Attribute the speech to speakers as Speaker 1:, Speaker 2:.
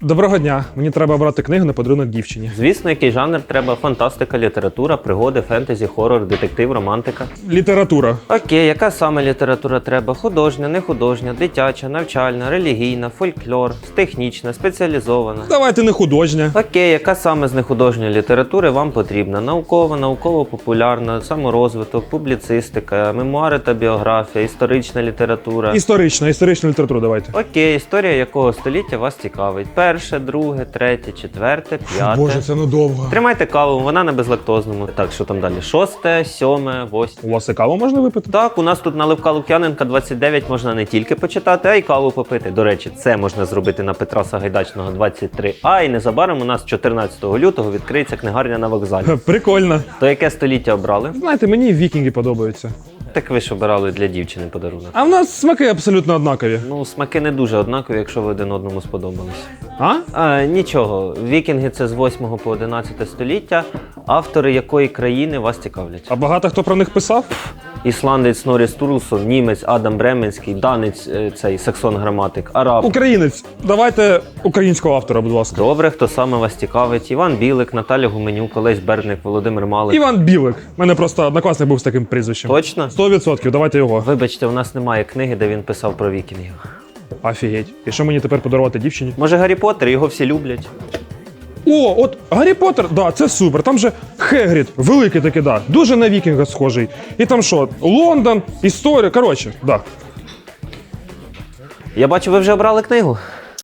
Speaker 1: Доброго дня. Мені треба обрати книгу на подарунок дівчині.
Speaker 2: Звісно, який жанр треба фантастика, література, пригоди, фентезі, хорор, детектив, романтика.
Speaker 1: Література.
Speaker 2: Окей, яка саме література треба? Художня, не художня, дитяча, навчальна, релігійна, фольклор, технічна, спеціалізована.
Speaker 1: Давайте не художня.
Speaker 2: Окей, яка саме з нехудожньої літератури вам потрібна? Наукова, науково-популярна, саморозвиток, публіцистика, мемуари та біографія, історична література.
Speaker 1: Історична, історичну літературу давайте.
Speaker 2: Окей, історія якого століття вас цікавить? Перше, друге, третє, четверте, п'яте.
Speaker 1: Боже, це надовго.
Speaker 2: Тримайте каву, вона на безлактозному. Так, що там далі? Шосте, сьоме, восьме.
Speaker 1: У вас і каву можна випити?
Speaker 2: Так, у нас тут наливка Лук'яненка 29 можна не тільки почитати, а й каву попити. До речі, це можна зробити на Петра Сагайдачного 23. А і незабаром у нас 14 лютого відкриється книгарня на вокзалі.
Speaker 1: Прикольно.
Speaker 2: То яке століття обрали?
Speaker 1: Знаєте, мені вікінги подобаються.
Speaker 2: Так ви ж обирали для дівчини подарунок.
Speaker 1: А в нас смаки абсолютно однакові.
Speaker 2: Ну, смаки не дуже однакові, якщо ви один одному сподобались.
Speaker 1: А?
Speaker 2: А, нічого, вікінги це з 8 по 11 століття. Автори якої країни вас цікавлять?
Speaker 1: А багато хто про них писав?
Speaker 2: Ісландець Норіс Турлсон, німець Адам Бременський, данець е, цей Саксон Граматик, араб.
Speaker 1: Українець. Давайте українського автора, будь ласка.
Speaker 2: Добре, хто саме вас цікавить? Іван Білик, Наталя Гуменюк, Олесь Бердник, Володимир Малик.
Speaker 1: Іван Білик. У мене просто однокласник був з таким прізвищем.
Speaker 2: Точно?
Speaker 1: 100%, давайте його.
Speaker 2: Вибачте, у нас немає книги, де він писав про вікінгів.
Speaker 1: Офігеть. І що мені тепер подарувати дівчині?
Speaker 2: Може, Гаррі Поттер, його всі люблять.
Speaker 1: О, от Гаррі Поттер, да, це супер. Там же Хегрід, великий такий, да. Дуже на вікінга схожий. І там що, Лондон, історія. Коротше, да.
Speaker 2: Я бачу, ви вже обрали книгу.